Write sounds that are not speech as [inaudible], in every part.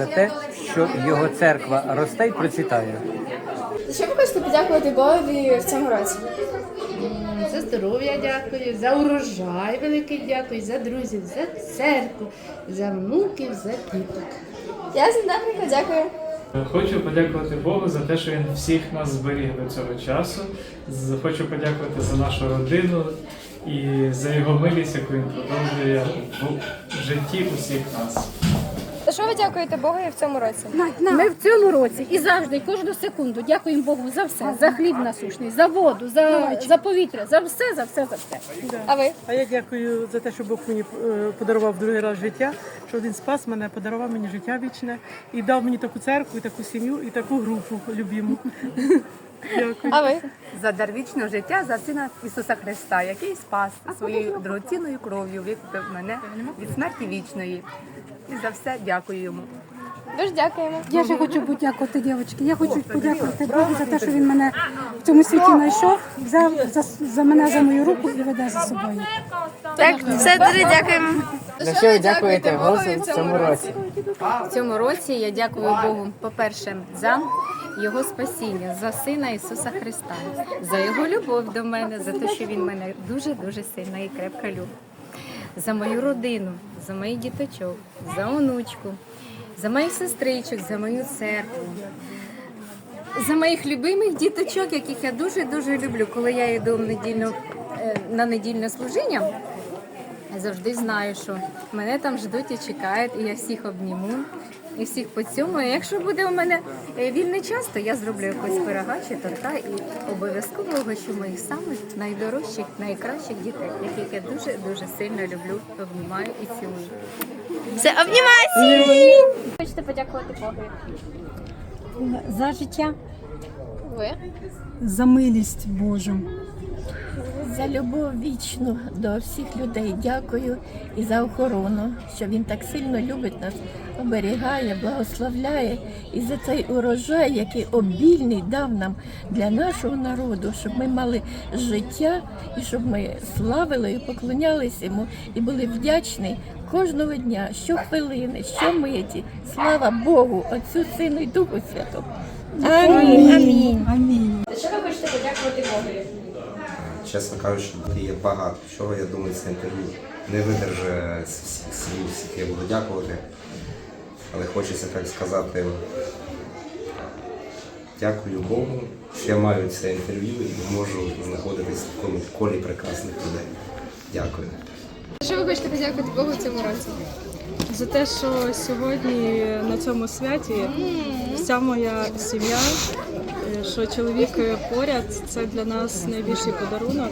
за те, що його церква росте і процвітає. За що ви хочете подякувати Богові в цьому році? За здоров'я дякую, за урожай великий дякую, за друзів, за церкву, за внуків, за діток. Я з Добренько дякую. Хочу подякувати Богу за те, що він всіх нас зберіг до цього часу. Хочу подякувати за нашу родину і за його милість, яку він продовжує в житті усіх нас. Що ви дякуєте Богові в цьому році? Ми в цьому році і завжди, кожну секунду дякуємо Богу за все, за хліб насущний, за воду, за, за повітря, за все, за все, за все. А ви? А я дякую за те, що Бог мені е, подарував другий раз життя, що він спас мене, подарував мені життя вічне і дав мені таку церкву, і таку сім'ю, і таку групу любіму. Дякую. А ви? за дар вічного життя за сина Ісуса Христа, який спас своєю дорогоцінною кров'ю, викупив мене від смерті вічної. І за все дякую йому. Дуже дякуємо. Я ще хочу подякувати дівчатки. Я хочу подякувати Богу за те, що він мене в цьому світі знайшов, взяв за, за мене за мою руку і веде за собою. Так, все дуже дякуємо. За що ви дякуєте Господу в цьому році? В цьому році я дякую Богу, по-перше, за його спасіння, за сина Ісуса Христа, за його любов до мене, за те, що він мене дуже дуже сильно і крепко любить. За мою родину, за моїх діточок, за онучку, за моїх сестричок, за мою церкву. За моїх любимих діточок, яких я дуже дуже люблю, коли я йду в недільну, е, на недільне служіння, я завжди знаю, що мене там ждуть і чекають, і я всіх обніму, і всіх поцьомую. Якщо буде у мене е, вільний час, то я зроблю якось пирога чи торта і обов'язково гощу моїх самих найдорожчих, найкращих дітей, яких я дуже дуже сильно люблю, обнімаю і цілую. Все, обнімайся! Хочете подякувати Богові? За життя, Ви? за милість Божу. За любов вічну до всіх людей дякую і за охорону, що він так сильно любить нас, оберігає, благословляє і за цей урожай, який обільний дав нам для нашого народу, щоб ми мали життя і щоб ми славили і поклонялися йому і були вдячні кожного дня, щохвилини, щомиті. Слава Богу, Отцю, Сину і Духу Святому. Амінь. Амінь. Амінь. Що ви хочете подякувати Богові? Чесно кажучи, є багато чого. Я думаю, це інтерв'ю не всіх слів, всіх я буду дякувати. Але хочеться так сказати, дякую Богу, що я маю це інтерв'ю і можу знаходитись в такому колі прекрасних людей. Дякую. Що ви хочете подякувати Богу в цьому році? За те, що сьогодні на цьому святі вся моя сім'я, що чоловік поряд, це для нас найбільший подарунок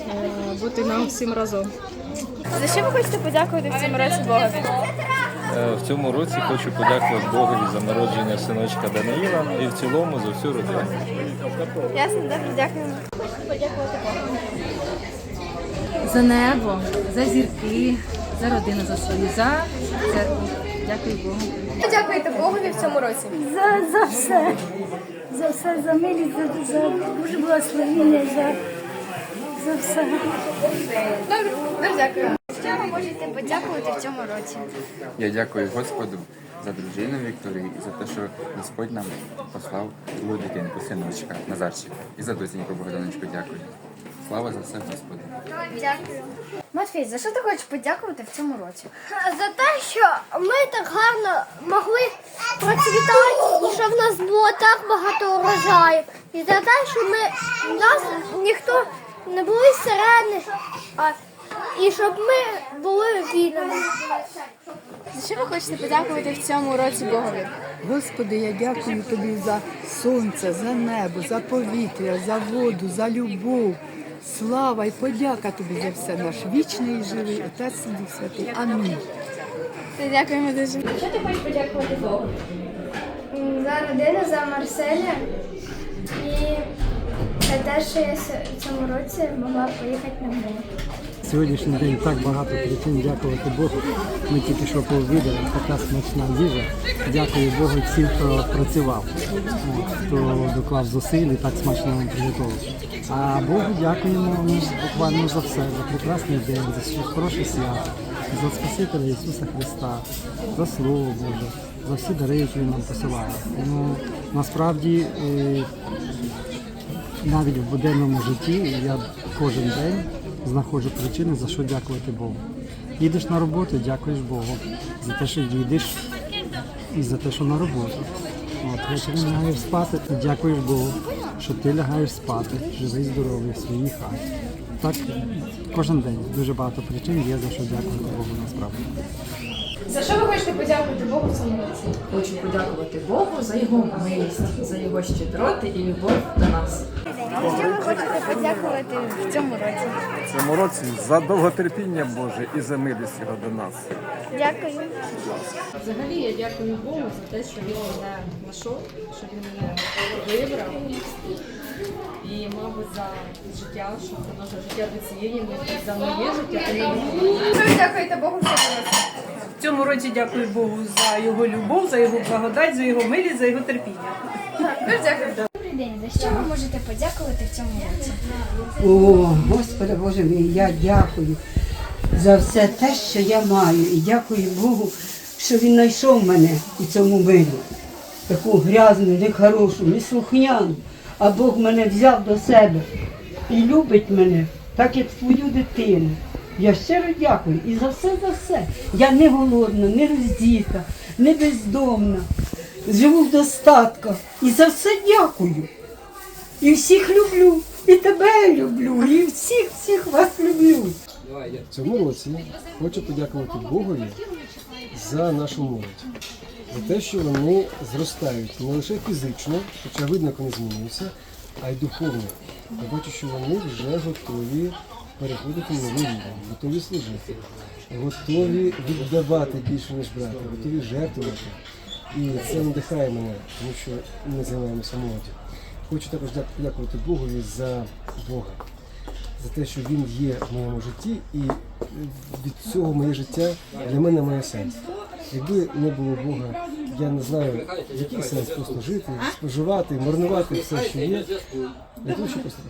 е, бути нам всім разом. За що ви хочете подякувати в цьому році Богові? Е, В цьому році хочу подякувати Богові за народження синочка Даниїла і в цілому за всю родину. Ясно, добре, дякуємо. Подякувати. За небо, за зірки, за родину, за свою, за церкву. Дякую Богу. Що дякуєте Богові в цьому році? За, за все. За все, за милість, за, за Боже благословення, за, за все. Добре, дуже дякую. Що ви можете подякувати в цьому році? Я дякую Господу за дружину Вікторію і за те, що Господь нам послав другу дитинку, синочка Назарчика. І за доченьку Богданочку дякую. Слава за все Господу. Дякую. Матвій, за що ти хочеш подякувати в цьому році? За те, що ми так гарно могли процвітати, і що в нас було так багато урожаю. І за те, що ми в нас ніхто не були сирени, а і щоб ми були вільними. За що ви хочете подякувати в цьому році Богові? Господи, я дякую тобі за сонце, за небо, за повітря, за воду, за любов. Слава і подяка тобі за все, наш вічний і живий Отець Дух Святий. Амінь. Дякуємо дуже. Що ти хочеш подякувати Богу? За родину, за Марселя і за те, що я в цьому році могла поїхати на море. Сьогоднішній день так багато причин дякувати Богу. Ми тільки що пообідали, така смачна їжа. Дякую Богу всім, хто працював, хто доклав зусиль і так смачно нам приготував. А Богу дякуємо буквально за все, за прекрасний день, за хороше свято, за Спасителя Ісуса Христа, за Слово Боже. за всі дари, які нам посилає. Ну, насправді, е, навіть в буденному житті я кожен день знаходжу причини, за що дякувати Богу. Їдеш на роботу, дякуєш Богу за те, що їдеш і за те, що на роботу. От, ввечері лягаєш спати, і дякуєш Богу, що ти лягаєш спати, живий, здоровий в своїй хаті. Так кожен день дуже багато причин є, за що дякувати Богу насправді. За що ви хочете подякувати Богу в цьому році? Хочу подякувати Богу за його милість, за його щедроти і любов до нас. За що ви хочете подякувати в цьому році? В цьому році за довготерпіння Боже і за милість його до нас. Дякую. Взагалі я дякую Богу за те, що він мене знайшов, що він мене вибрав. І, мабуть, за життя, що продовжує життя до цієї миті, за моє життя дякуєте Богу в цьому році? В цьому році дякую Богу за його любов, за його благодать, за його милість, за його терпіння. Дуже дякую. День. За що ви можете подякувати в цьому році? О, Господи Боже мій, я дякую за все те, що я маю. І дякую Богу, що Він знайшов мене у цьому мирі. Таку грязну, нехорошу, неслухняну. А Бог мене взяв до себе і любить мене, так як свою дитину. Я щиро дякую і за все, за все. Я не голодна, не роздіта, не бездомна. Живу в достатках. І за все дякую. І всіх люблю, і тебе люблю, і всіх, всіх вас люблю. В цьому році хочу подякувати Богові за нашу молодь, за те, що вони зростають не лише фізично, хоча видно, як вони змінюються, а й духовно. Я бачу, що вони вже готові переходити на рівень, готові служити, готові віддавати більше, ніж брати, готові жертвувати. І це надихає мене, тому що ми займаємося молоддю. Хочу також дя- подякувати Богові за Бога за те, що він є в моєму житті, і від цього моє життя для мене має сенс. Якби не було Бога, я не знаю, який сенс просто жити, споживати, марнувати все, що є, для того, щоб просто.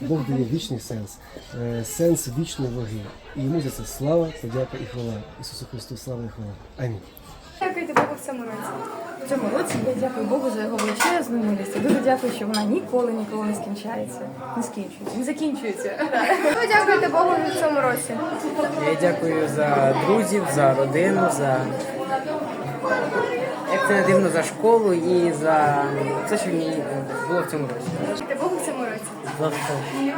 Бог дає вічний сенс, е, сенс вічної ваги. І йому за це слава, подяка і хвала. Ісусу Христу, слава і хвала. Амінь. В цьому році. В цьому році я дякую Богу за його величезну милість. Я Дуже дякую, що вона ніколи ніколи не скінчається. Не скінчується, не закінчується. Ви дякуєте Богу в цьому році? Я дякую за друзів, за родину, за як це не дивно за школу і за все, що мені було в цьому році. Дякуєте Богу в цьому році. За все.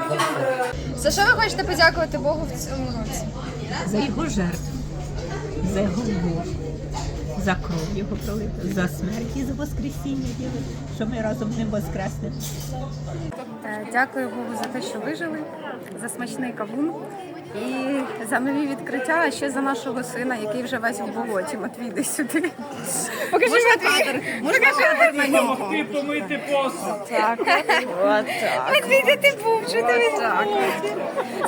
За все. За що ви хочете подякувати Богу в цьому році? за його жертву, за його любов, за кров його пролиту, за смерть і за воскресіння Діви, що ми разом з ним воскреснемо. Е, Дякую Богу за те, що вижили, за смачний кавун і за нові відкриття, а ще за нашого сина, який вже весь у болоті. Матвій, йди сюди. Покажи Можна Матвій. кадр? Можна кадр на нього? помити посуд. Так. От так. Матвій, де ти був? Що ти.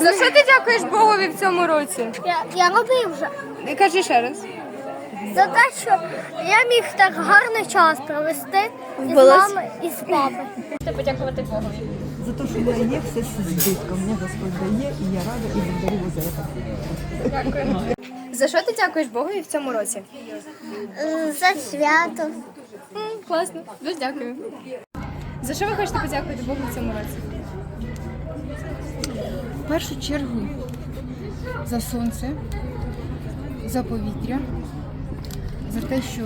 За що ти дякуєш Богові в цьому році? Я, я робив вже. Кажи ще раз. За те, що я міг так гарний час провести із мами і з папою. Хочете подякувати Богові. За те, що в мене є все з збитком. Мені Господь дає, і я рада і благодарю його за це. Дякую. За що ти дякуєш Богові в цьому році? За свято. М, Класно, дуже дякую. За що ви хочете подякувати Богу в цьому році? В першу чергу за сонце, за повітря, за те, що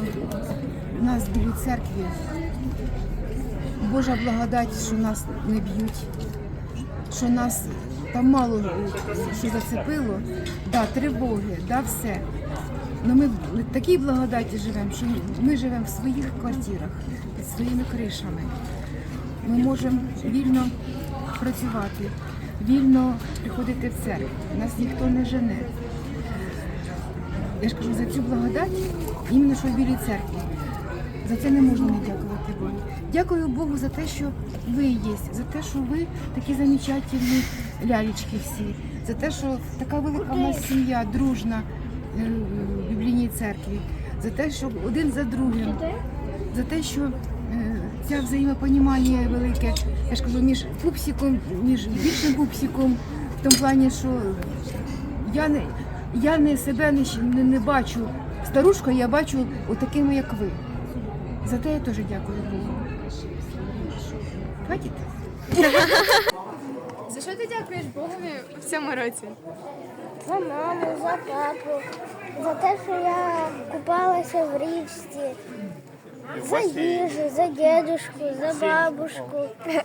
нас в Білій церкві Божа благодать, що нас не б'ють, що нас там мало що зацепило, да, тривоги, да, все. Но ми в такій благодаті живемо, що ми живемо в своїх квартирах, під своїми кришами. Ми можемо вільно працювати, вільно приходити в церкву. Нас ніхто не жене. Я ж кажу, за цю благодать, іменно що в Білій церкві. За це не можна не дякувати Богу. Дякую Богу за те, що ви є, за те, що ви такі замечательні лялечки всі, за те, що така велика в нас сім'я, дружна е, в біблійній церкві, за те, що один за другим, за те, що е, ця взаємопонімання велике, я ж кажу, між пупсиком, між більшим пупсиком, в тому плані, що я не, я не себе не, не, не бачу старушкою, я бачу отакими, як ви. За те я теж дякую Богу. Хватить? За що ти дякуєш Богові в цьому році? За маму, за папу, за те, що я купалася в річці, за їжу, за дедушку, за бабушку. [laughs]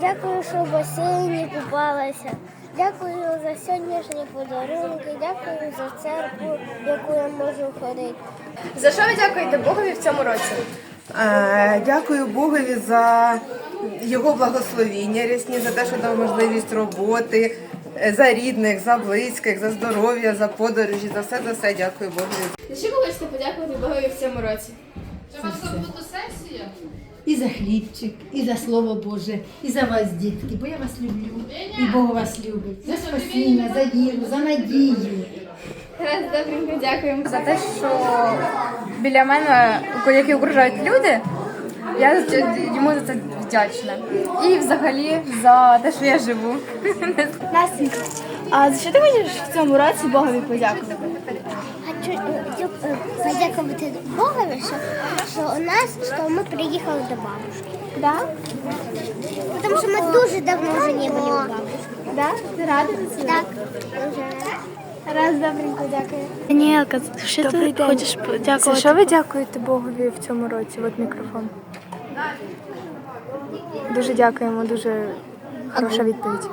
Дякую, що в басейні купалася. Дякую за сьогоднішні подарунки, дякую за церкву, в яку я можу ходити. За що ви дякуєте Богові в цьому році? Е, Дякую Богові за його благословіння рясні, за те, що дав можливість роботи, е, за рідних, за близьких, за здоров'я, за подорожі, за все, за все. Дякую Богові. За що ви хочете подякувати Богові в цьому році? І за хлібчик, і за слово Боже, і за вас, дітки, бо я вас люблю, і Бог вас любить. За спасіння, за віру, за надію. Раз добренько дякуємо за те, що біля мене, які окружають люди, я йому за це вдячна. І взагалі за те, що я живу. Настенька, а за що ти хочеш в цьому році Богові подякувати? Хочу е, е, подякувати Богові, що, що у нас що ми приїхали до бабушки. Да? Тому що ми дуже давно вже не були у бабушки. Да? Ти рада за це? Так. Раз добренько дякую. Даніелка, що ти хочеш За що ви дякуєте Богові в цьому році? От мікрофон. Дуже дякуємо, дуже хороша відповідь.